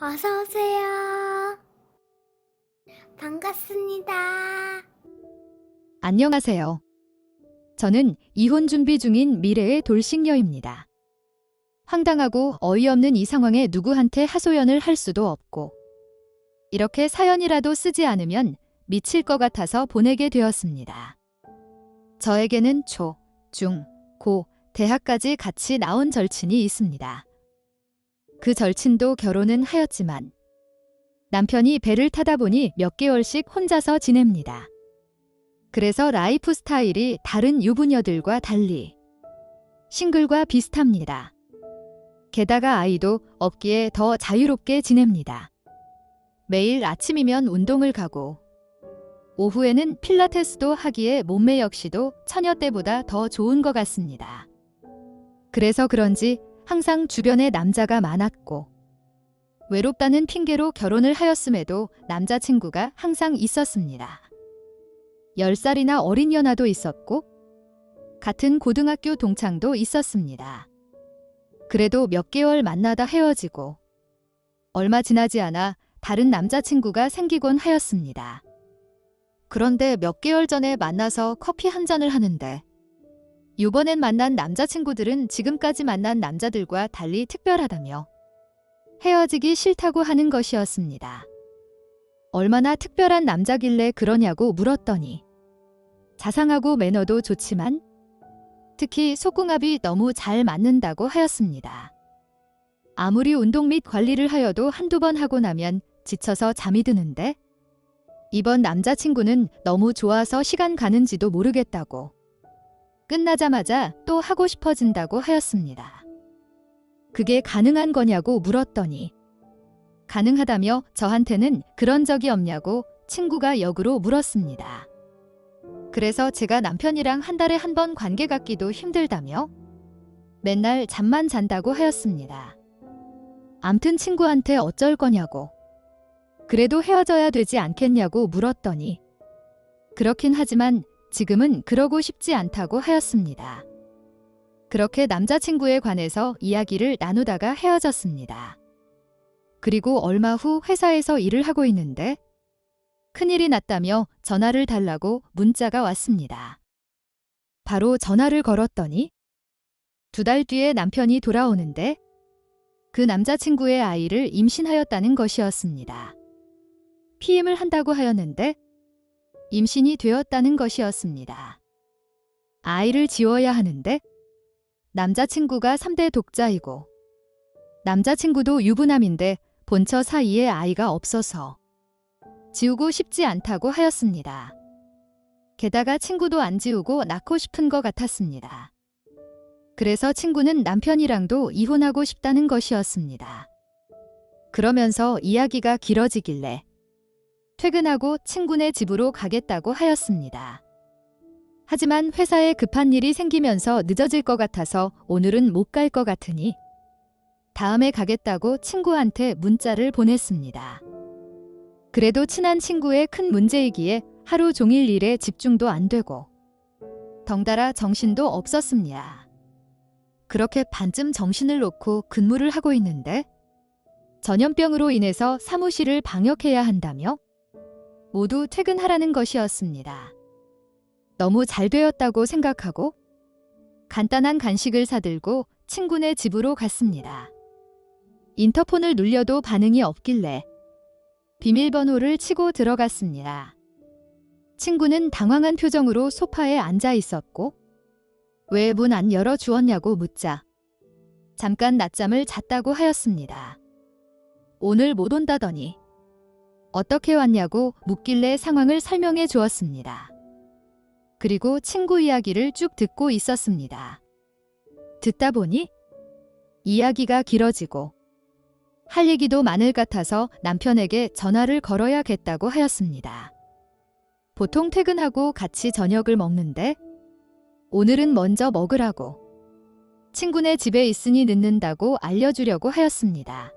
어서 오세요. 반갑습니다. 안녕하세요. 저는 이혼 준비 중인 미래의 돌싱녀입니다. 황당하고 어이없는 이 상황에 누구한테 하소연을 할 수도 없고, 이렇게 사연이라도 쓰지 않으면 미칠 것 같아서 보내게 되었습니다. 저에게는 초, 중, 고, 대학까지 같이 나온 절친이 있습니다. 그 절친도 결혼은 하였지만, 남편이 배를 타다 보니 몇 개월씩 혼자서 지냅니다. 그래서 라이프 스타일이 다른 유부녀들과 달리 싱글과 비슷합니다. 게다가 아이도 없기에 더 자유롭게 지냅니다. 매일 아침이면 운동을 가고 오후에는 필라테스도 하기에 몸매 역시도 처녀 때보다 더 좋은 것 같습니다. 그래서 그런지 항상 주변에 남자가 많았고 외롭다는 핑계로 결혼을 하였음에도 남자친구가 항상 있었습니다. 10살이나 어린 연하도 있었고 같은 고등학교 동창도 있었습니다. 그래도 몇 개월 만나다 헤어지고 얼마 지나지 않아 다른 남자친구가 생기곤 하였습니다. 그런데 몇 개월 전에 만나서 커피 한 잔을 하는데 이번엔 만난 남자친구들은 지금까지 만난 남자들과 달리 특별하다며 헤어지기 싫다고 하는 것이었습니다. 얼마나 특별한 남자길래 그러냐고 물었더니 자상하고 매너도 좋지만 특히 속궁합이 너무 잘 맞는다고 하였습니다. 아무리 운동 및 관리를 하여도 한두 번 하고 나면 지쳐서 잠이 드는데 이번 남자친구는 너무 좋아서 시간 가는지도 모르겠다고 끝나자마자 또 하고 싶어진다고 하였습니다. 그게 가능한 거냐고 물었더니 가능하다며 저한테는 그런 적이 없냐고 친구가 역으로 물었습니다. 그래서 제가 남편이랑 한 달에 한 번 관계 갖기도 힘들다며 맨날 잠만 잔다고 하였습니다. 암튼 친구한테 어쩔 거냐고 그래도 헤어져야 되지 않겠냐고 물었더니 그렇긴 하지만 지금은 그러고 싶지 않다고 하였습니다. 그렇게 남자친구에 관해서 이야기를 나누다가 헤어졌습니다. 그리고 얼마 후 회사에서 일을 하고 있는데 큰일이 났다며 전화를 달라고 문자가 왔습니다. 바로 전화를 걸었더니 두 달 뒤에 남편이 돌아오는데 그 남자친구의 아이를 임신하였다는 것이었습니다. 피임을 한다고 하였는데 임신이 되었다는 것이었습니다. 아이를 지워야 하는데 남자친구가 3대 독자이고 남자친구도 유부남인데 본처 사이에 아이가 없어서 지우고 싶지 않다고 하였습니다. 게다가 친구도 안 지우고 낳고 싶은 것 같았습니다. 그래서 친구는 남편이랑도 이혼하고 싶다는 것이었습니다. 그러면서 이야기가 길어지길래 퇴근하고 친구네 집으로 가겠다고 하였습니다. 하지만 회사에 급한 일이 생기면서 늦어질 것 같아서 오늘은 못 갈 것 같으니 다음에 가겠다고 친구한테 문자를 보냈습니다. 그래도 친한 친구의 큰 문제이기에 하루 종일 일에 집중도 안 되고 덩달아 정신도 없었습니다. 그렇게 반쯤 정신을 놓고 근무를 하고 있는데 전염병으로 인해서 사무실을 방역해야 한다며 모두 퇴근하라는 것이었습니다. 너무 잘 되었다고 생각하고 간단한 간식을 사들고 친구네 집으로 갔습니다. 인터폰을 눌려도 반응이 없길래 비밀번호를 치고 들어갔습니다. 친구는 당황한 표정으로 소파에 앉아 있었고 왜 문 안 열어 주었냐고 묻자 잠깐 낮잠을 잤다고 하였습니다. 오늘 못 온다더니 어떻게 왔냐고 묻길래 상황을 설명해 주었습니다. 그리고 친구 이야기를 쭉 듣고 있었습니다. 듣다 보니 이야기가 길어지고 할 얘기도 많을 같아서 남편에게 전화를 걸어야겠다고 하였습니다. 보통 퇴근하고 같이 저녁을 먹는데 오늘은 먼저 먹으라고 친구네 집에 있으니 늦는다고 알려주려고 하였습니다.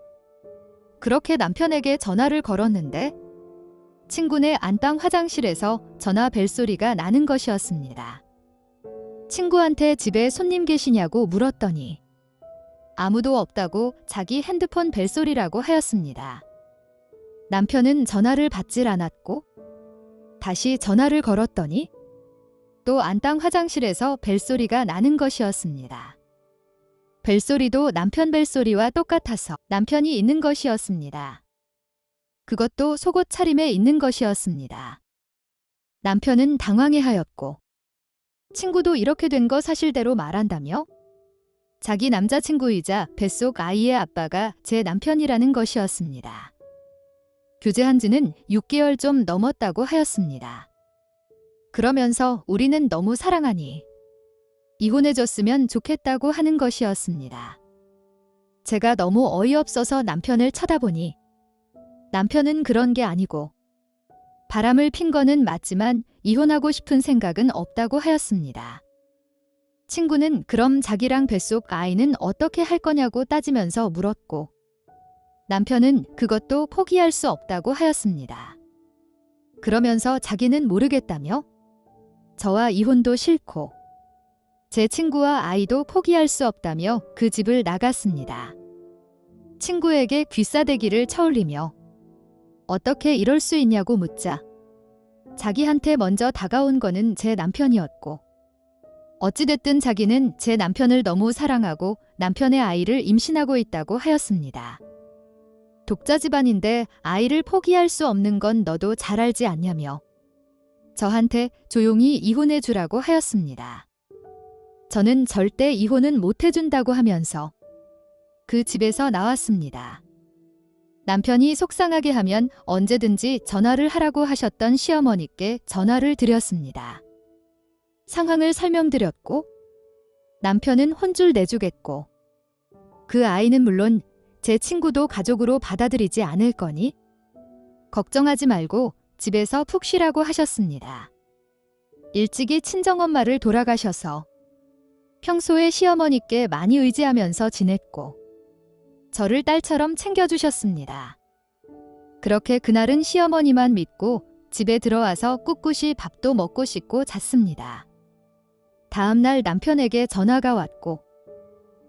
그렇게 남편에게 전화를 걸었는데 친구네 안방 화장실에서 전화 벨소리가 나는 것이었습니다. 친구한테 집에 손님 계시냐고 물었더니 아무도 없다고 자기 핸드폰 벨소리라고 하였습니다. 남편은 전화를 받질 않았고 다시 전화를 걸었더니 또 안방 화장실에서 벨소리가 나는 것이었습니다. 벨소리도 남편 벨소리와 똑같아서 남편이 있는 것이었습니다. 그것도 속옷 차림에 있는 것이었습니다. 남편은 당황해하였고 친구도 이렇게 된 거 사실대로 말한다며 자기 남자친구이자 뱃속 아이의 아빠가 제 남편이라는 것이었습니다. 교제한 지는 6개월 좀 넘었다고 하였습니다. 그러면서 우리는 너무 사랑하니 이혼해줬으면 좋겠다고 하는 것이었습니다. 제가 너무 어이없어서 남편을 쳐다보니 남편은 그런 게 아니고 바람을 핀 거는 맞지만 이혼하고 싶은 생각은 없다고 하였습니다. 친구는 그럼 자기랑 뱃속 아이는 어떻게 할 거냐고 따지면서 물었고 남편은 그것도 포기할 수 없다고 하였습니다. 그러면서 자기는 모르겠다며 저와 이혼도 싫고 제 친구와 아이도 포기할 수 없다며 그 집을 나갔습니다. 친구에게 귀싸대기를 쳐올리며 어떻게 이럴 수 있냐고 묻자 자기한테 먼저 다가온 거는 제 남편이었고 어찌됐든 자기는 제 남편을 너무 사랑하고 남편의 아이를 임신하고 있다고 하였습니다. 독자 집안인데 아이를 포기할 수 없는 건 너도 잘 알지 않냐며 저한테 조용히 이혼해 주라고 하였습니다. 저는 절대 이혼은 못 해준다고 하면서 그 집에서 나왔습니다. 남편이 속상하게 하면 언제든지 전화를 하라고 하셨던 시어머니께 전화를 드렸습니다. 상황을 설명드렸고 남편은 혼줄 내주겠고 그 아이는 물론 제 친구도 가족으로 받아들이지 않을 거니 걱정하지 말고 집에서 푹 쉬라고 하셨습니다. 일찍이 친정엄마를 돌아가셔서 평소에 시어머니께 많이 의지하면서 지냈고 저를 딸처럼 챙겨주셨습니다. 그렇게 그날은 시어머니만 믿고 집에 들어와서 꿋꿋이 밥도 먹고 씻고 잤습니다. 다음날 남편에게 전화가 왔고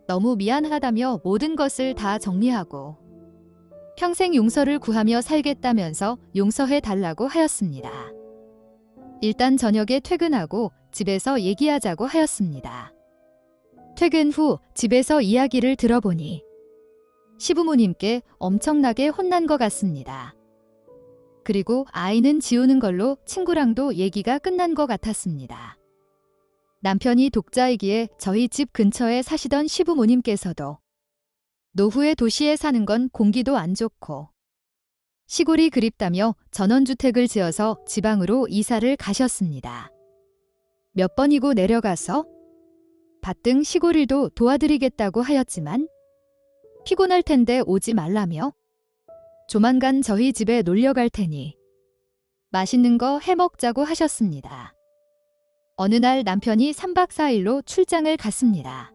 너무 미안하다며 모든 것을 다 정리하고 평생 용서를 구하며 살겠다면서 용서해 달라고 하였습니다. 일단 저녁에 퇴근하고 집에서 얘기하자고 하였습니다. 퇴근 후 집에서 이야기를 들어보니 시부모님께 엄청나게 혼난 것 같습니다. 그리고 아이는 지우는 걸로 친구랑도 얘기가 끝난 것 같았습니다. 남편이 독자이기에 저희 집 근처에 사시던 시부모님께서도 노후에 도시에 사는 건 공기도 안 좋고 시골이 그립다며 전원주택을 지어서 지방으로 이사를 가셨습니다. 몇 번이고 내려가서 밭등 시골 일도 도와드리겠다고 하였지만 피곤할 텐데 오지 말라며 조만간 저희 집에 놀려 갈 테니 맛있는 거 해먹자고 하셨습니다. 어느 날 남편이 3박 4일로 출장을 갔습니다.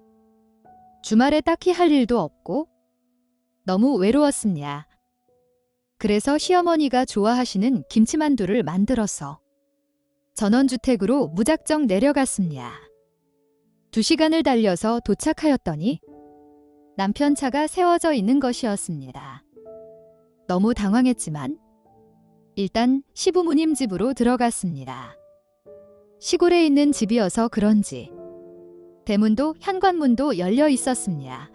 주말에 딱히 할 일도 없고 너무 외로웠습니다. 그래서 시어머니가 좋아하시는 김치만두를 만들어서 전원주택으로 무작정 내려갔습니다. 두 시간을 달려서 도착하였더니 남편 차가 세워져 있는 것이었습니다. 너무 당황했지만 일단 시부모님 집으로 들어갔습니다. 시골에 있는 집이어서 그런지 대문도 현관문도 열려 있었습니다.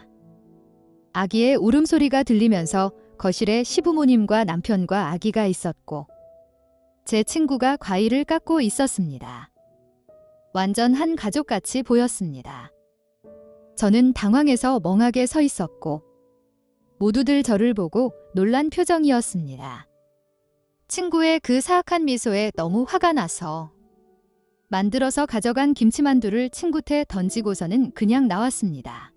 아기의 울음소리가 들리면서 거실에 시부모님과 남편과 아기가 있었고 제 친구가 과일을 깎고 있었습니다. 완전 한 가족같이 보였습니다. 저는 당황해서 멍하게 서 있었고 모두들 저를 보고 놀란 표정이었습니다. 친구의 그 사악한 미소에 너무 화가 나서 만들어서 가져간 김치만두를 친구한테 던지고서는 그냥 나왔습니다.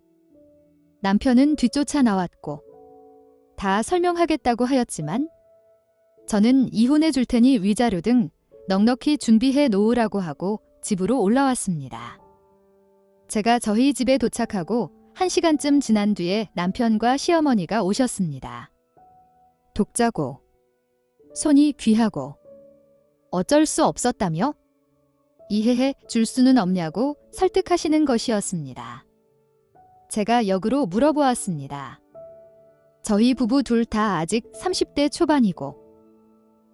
남편은 뒤쫓아 나왔고 다 설명하겠다고 하였지만 저는 이혼해 줄 테니 위자료 등 넉넉히 준비해 놓으라고 하고 집으로 올라왔습니다. 제가 저희 집에 도착하고 한 시간쯤 지난 뒤에 남편과 시어머니가 오셨습니다. 독자고, 손이 귀하고, 어쩔 수 없었다며? 이해해 줄 수는 없냐고 설득하시는 것이었습니다. 제가 역으로 물어보았습니다. 저희 부부 둘 다 아직 30대 초반이고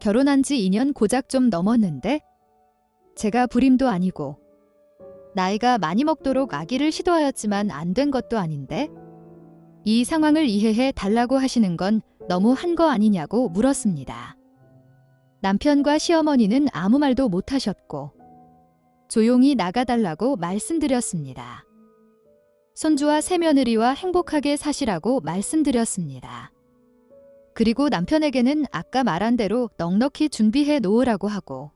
결혼한 지 2년 고작 좀 넘었는데 제가 불임도 아니고 나이가 많이 먹도록 아기를 시도하였지만 안 된 것도 아닌데 이 상황을 이해해 달라고 하시는 건 너무 한 거 아니냐고 물었습니다. 남편과 시어머니는 아무 말도 못 하셨고 조용히 나가달라고 말씀드렸습니다. 손주와 새며느리와 행복하게 사시라고 말씀드렸습니다. 그리고 남편에게는 아까 말한 대로 넉넉히 준비해 놓으라고 하고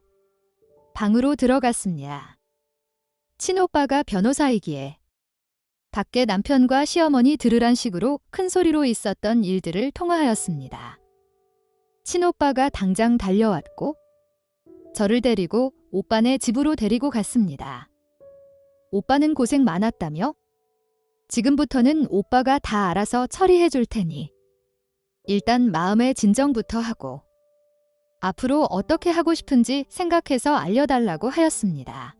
방으로 들어갔습니다. 친오빠가 변호사이기에 밖에 남편과 시어머니 들으란 식으로 큰 소리로 있었던 일들을 통화하였습니다. 친오빠가 당장 달려왔고 저를 데리고 오빠네 집으로 데리고 갔습니다. 오빠는 고생 많았다며 지금부터는 오빠가 다 알아서 처리해 줄 테니 일단 마음의 진정부터 하고 앞으로 어떻게 하고 싶은지 생각해서 알려달라고 하였습니다.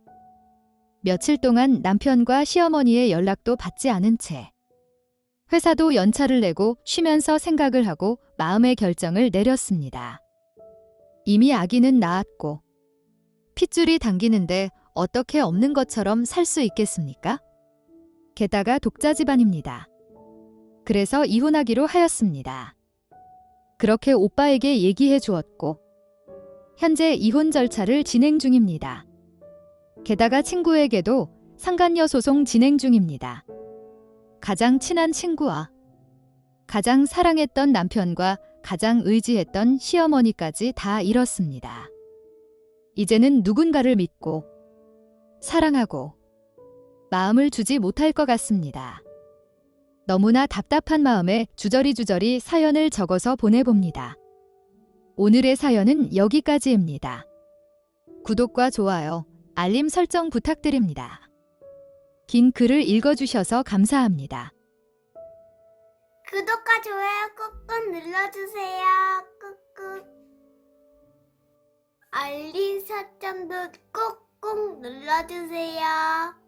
며칠 동안 남편과 시어머니의 연락도 받지 않은 채 회사도 연차를 내고 쉬면서 생각을 하고 마음의 결정을 내렸습니다. 이미 아기는 낳았고 핏줄이 당기는데 어떻게 없는 것처럼 살 수 있겠습니까? 게다가 독자 집안입니다. 그래서 이혼하기로 하였습니다. 그렇게 오빠에게 얘기해 주었고 현재 이혼 절차를 진행 중입니다. 게다가 친구에게도 상간녀 소송 진행 중입니다. 가장 친한 친구와 가장 사랑했던 남편과 가장 의지했던 시어머니까지 다 잃었습니다. 이제는 누군가를 믿고 사랑하고 마음을 주지 못할 것 같습니다. 너무나 답답한 마음에 주저리주저리 사연을 적어서 보내봅니다. 오늘의 사연은 여기까지입니다. 구독과 좋아요, 알림 설정 부탁드립니다. 긴 글을 읽어주셔서 감사합니다. 구독과 좋아요 꾹꾹 눌러주세요. 꾹꾹. 알림 설정도 꾹꾹 눌러주세요.